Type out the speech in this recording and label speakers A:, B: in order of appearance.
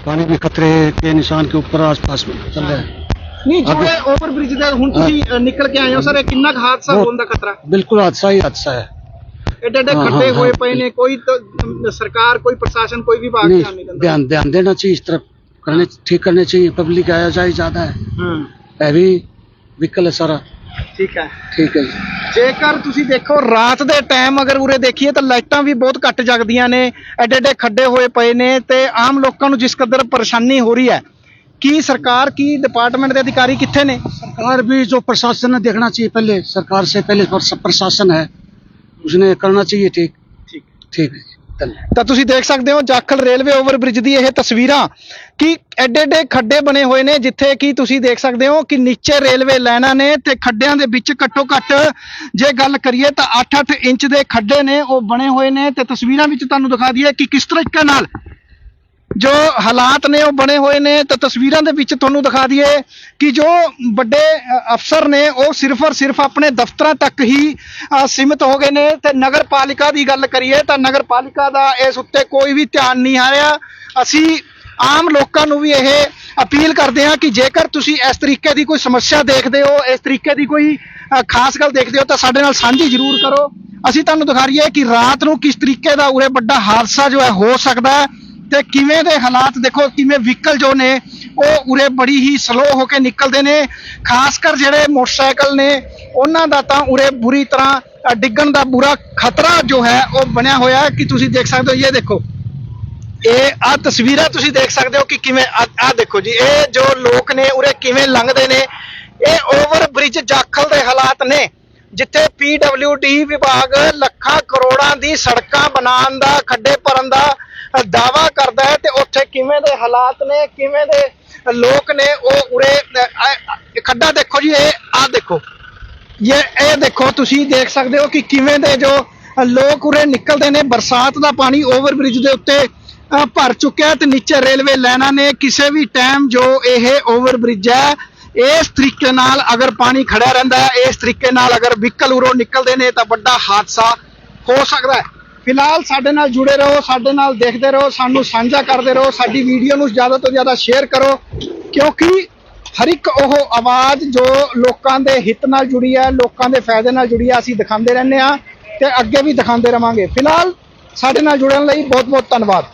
A: पानी भी खतरे के निशान के ऊपर आसपास में चल रहा है
B: ਨਹੀਂ ਜਿਵੇਂ ਓਵਰ ਬ੍ਰਿਜ ਦਾ ਹੁਣ ਤੁਸੀਂ ਅ, ਨਿਕਲ ਕੇ ਆਏ ਹੋ ਸਰ ਇਹ ਕਿੰਨਾ ਕੁ ਹਾਦਸਾ
A: ਬਹੁਤ-
B: ਹੋਣ ਦਾ ਖਤਰਾ
A: बिल्कुल हादसा ही हादसा है
B: ਐਡੇ ਐਡੇ
A: ਹਾਂ,
B: ਖੱਡੇ
A: ਹਾਂ,
B: ਹੋਏ
A: ਹਾਂ।
B: ਪਏ ਨੇ ਕੋਈ ਤਾਂ, ਅਮ, ਸਰਕਾਰ ਕੋਈ ਪ੍ਰਸ਼ਾਸਨ ਕੋਈ ਵਿਭਾਗ ਧਿਆਨ ਨਹੀਂ
A: नहीं
B: ਦਿੰਦਾ
A: ध्यान ध्यान देना चाहिए इस तरफ करने ठीक करने चाहिए पब्लिक आया जाए ज्यादा है
B: ਹਾਂ
A: हैवी व्हीकल है सारा
B: ਠੀਕ ਹੈ
A: ठीक है जी
B: ਜੇਕਰ ਤੁਸੀਂ ਦੇਖੋ ਰਾਤ ਦੇ ਟਾਈਮ ਅਗਰ ਉਰੇ ਦੇਖੀਏ ਤਾਂ ਲਾਈਟਾਂ ਵੀ ਬਹੁਤ ਘੱਟ ਜਗਦੀਆਂ ਨੇ ਐਡੇ ਐਡੇ ਖੱਡੇ ਹੋਏ ਪਏ ਨੇ ਤੇ ਆਮ ਲੋਕਾਂ ਨੂੰ ਜਿਸ ਕਦਰ ਪਰੇਸ਼ਾਨੀ ਹੋ ਰਹੀ ਹੈ ਕੀ ਸਰਕਾਰ ਕੀ ਡਿਪਾਰਟਮੈਂਟ ਦੇ ਅਧਿਕਾਰੀ ਕਿੱਥੇ ਨੇ
A: सरकार भी जो प्रशासन है देखना चाहिए पहले सरकार से पहले प्रश- प्रशासन है उसने करना चाहिए ठीक
B: ਠੀਕ
A: ठीक है जी धन्यवाद
B: ਤਾਂ ਤੁਸੀਂ ਦੇਖ ਸਕਦੇ ਹੋ ਜਾਖਲ ਰੇਲਵੇ ਓਵਰ ਬ੍ਰਿਜ ਦੀ ਇਹ ਤਸਵੀਰਾਂ ਕਿ ਐਡੇ ਐਡੇ ਖੱਡੇ ਬਣੇ ਹੋਏ ਨੇ, ਜਿੱਥੇ ਕਿ ਤੁਸੀਂ ਦੇਖ ਸਕਦੇ ਹੋ ਕਿ ਨੀਚੇ ਰੇਲਵੇ ਲਾਈਨਾਂ ਨੇ ਤੇ ਖੱਡਿਆਂ ਦੇ ਵਿੱਚ ਘੱਟੋ ਘੱਟ ਜੇ ਗੱਲ ਕਰੀਏ ਤਾਂ 8-8 ਇੰਚ ਦੇ ਖੱਡੇ ਨੇ, ਉਹ ਬਣੇ ਹੋਏ ਨੇ ਤੇ ਤਸਵੀਰਾਂ ਵਿੱਚ ਤੁਹਾਨੂੰ ਦਿਖਾ ਦਈਏ ਕਿ ਕਿਸ ਤਰੀਕੇ ਨਾਲ ਜੋ ਹਾਲਾਤ ਨੇ, ਉਹ ਬਣੇ ਹੋਏ ਨੇ, ਤਾਂ ਤਸਵੀਰਾਂ ਦੇ ਵਿੱਚ ਤੁਹਾਨੂੰ ਦਿਖਾ ਦਈਏ ਕਿ ਜੋ ਵੱਡੇ ਅਫਸਰ ਨੇ, ਉਹ ਸਿਰਫ ਔਰ ਸਿਰਫ ਆਪਣੇ ਦਫ਼ਤਰਾਂ ਤੱਕ ਹੀ ਸੀਮਿਤ ਹੋ ਗਏ ਨੇ। ਤੇ ਨਗਰ ਪਾਲਿਕਾ ਦੀ ਗੱਲ ਕਰੀਏ, ਤਾਂ ਨਗਰ ਪਾਲਿਕਾ ਦਾ ਇਸ ਉੱਤੇ ਕੋਈ ਵੀ ਧਿਆਨ ਨਹੀਂ ਆ ਰਿਹਾ। ਅਸੀਂ ਆਮ ਲੋਕਾਂ ਨੂੰ ਵੀ ਇਹ ਅਪੀਲ ਕਰਦੇ ਹਾਂ ਕਿ ਜੇਕਰ ਤੁਸੀਂ ਇਸ ਤਰੀਕੇ ਦੀ ਕੋਈ ਸਮੱਸਿਆ ਦੇਖਦੇ ਹੋ, ਇਸ ਤਰੀਕੇ ਦੀ ਕੋਈ ਖਾਸ ਗੱਲ ਦੇਖਦੇ ਹੋ, ਤਾਂ ਸਾਡੇ ਨਾਲ ਸਾਂਝੀ ਜ਼ਰੂਰ ਕਰੋ। ਅਸੀਂ ਤੁਹਾਨੂੰ ਦਿਖਾ ਰਹੀਏ ਕਿ ਰਾਤ ਨੂੰ ਕਿਸ ਤਰੀਕੇ ਦਾ ਉਰੇ ਵੱਡਾ ਹਾਦਸਾ ਜੋ ਹੈ, ਹੋ ਸਕਦਾ ਹੈ। ਤੇ ਕਿਵੇਂ ਦੇ ਹਾਲਾਤ ਦੇਖੋ, ਕਿਵੇਂ ਵਹੀਕਲ ਜੋ ਨੇ, ਉਹ ਉਰੇ ਬੜੀ ਹੀ ਸਲੋ ਹੋ ਕੇ ਨਿਕਲਦੇ ਨੇ। ਖਾਸ ਕਰ ਜਿਹੜੇ ਮੋਟਰਸਾਈਕਲ ਨੇ, ਉਹਨਾਂ ਦਾ ਤਾਂ ਉਰੇ ਬੁਰੀ ਤਰ੍ਹਾਂ ਡਿੱਗਣ ਦਾ ਬੁਰਾ ਖਤਰਾ ਜੋ ਹੈ, ਉਹ ਬਣਿਆ ਹੋਇਆ ਹੈ। ਕਿ ਤੁਸੀਂ ਦੇਖ ਸਕਦੇ ਹੋ? ਇਹ ਦੇਖੋ। ਇਹ ਆ ਤਸਵੀਰਾਂ ਤੁਸੀਂ ਦੇਖ ਸਕਦੇ ਹੋ ਕਿ ਕਿਵੇਂ ਆ ਦੇਖੋ ਜੀ, ਇਹ ਜੋ ਲੋਕ ਨੇ ਉਰੇ ਕਿਵੇਂ ਲੰਘਦੇ ਨੇ, ਇਹ ਓਵਰ ਬ੍ਰਿਜ ਜਾਖਲ ਦੇ ਹਾਲਾਤ ਨੇ, ਜਿੱਥੇ ਡੀ ਵਿਭਾਗ ਲੱਖਾਂ ਕਰੋੜਾਂ ਦੀ ਸੜਕਾਂ ਬਣਾਉਣ ਦਾ, ਖੱਡੇ ਭਰਨ ਦਾ ਅ, ਦਾਅਵਾ ਕਰਦਾ ਹੈ ਤੇ ਉੱਥੇ ਕਿਵੇਂ ਦੇ ਹਾਲਾਤ ਨੇ ਕਿਵੇਂ ਦੇ ਲੋਕ ਨੇ ਉਹ ਉਰੇ ਖੱਡਾ ਦੇਖੋ ਜੀ ਇਹ ਆ ਦੇਖੋ। ਇਹ ਇਹ ਦੇਖੋ ਤੁਸੀਂ ਦੇਖ ਸਕਦੇ ਹੋ ਕਿ ਕਿਵੇਂ ਦੇ ਜੋ ਲੋਕ ਉਰੇ ਨਿਕਲਦੇ ਨੇ ਬਰਸਾਤ ਦਾ ਪਾਣੀ ਓਵਰ ਬ੍ਰਿਜ ਦੇ ਉੱਤੇ ਭਰ ਚੁੱਕਿਆ ਤੇ ਨੀਚੇ ਰੇਲਵੇ ਲਾਈਨਾਂ ਨੇ ਕਿਸੇ ਵੀ ਟਾਈਮ ਜੋ ਇਹ ਓਵਰ ਬ੍ਰਿਜ ਹੈ ਇਸ ਤਰੀਕੇ ਨਾਲ ਅਗਰ ਪਾਣੀ ਖੜਿਆ ਰਹਿੰਦਾ ਹੈ ਇਸ ਤਰੀਕੇ ਨਾਲ ਅਗਰ ਵਹੀਕਲ ਉਰੋਂ ਨਿਕਲਦੇ ਨੇ ਤਾਂ ਵੱਡਾ ਹਾਦਸਾ ਹੋ ਸਕਦਾ ਹੈ। ਫਿਲਹਾਲ ਸਾਡੇ ਨਾਲ ਜੁੜੇ ਰਹੋ, ਸਾਡੇ ਨਾਲ ਦੇਖਦੇ ਰਹੋ, ਸਾਨੂੰ ਸਾਂਝਾ ਕਰਦੇ ਰਹੋ, ਸਾਡੀ ਵੀਡੀਓ ਨੂੰ ਜ਼ਿਆਦਾ ਤੋਂ ਜ਼ਿਆਦਾ ਸ਼ੇਅਰ ਕਰੋ, ਕਿਉਂਕਿ ਹਰ ਇੱਕ ਉਹ ਆਵਾਜ਼ ਜੋ ਲੋਕਾਂ ਦੇ ਹਿੱਤ ਨਾਲ ਜੁੜੀ ਹੈ, ਲੋਕਾਂ ਦੇ ਫਾਇਦੇ ਨਾਲ ਜੁੜੀ ਹੈ, ਅਸੀਂ ਦਿਖਾਉਂਦੇ ਰਹਿੰਦੇ ਹਾਂ ਤੇ ਅੱਗੇ ਵੀ ਦਿਖਾਉਂਦੇ ਰਵਾਂਗੇ। ਫਿਲਹਾਲ ਸਾਡੇ ਨਾਲ ਜੁੜਨ ਲਈ ਬਹੁਤ ਬਹੁਤ ਧੰਨਵਾਦ।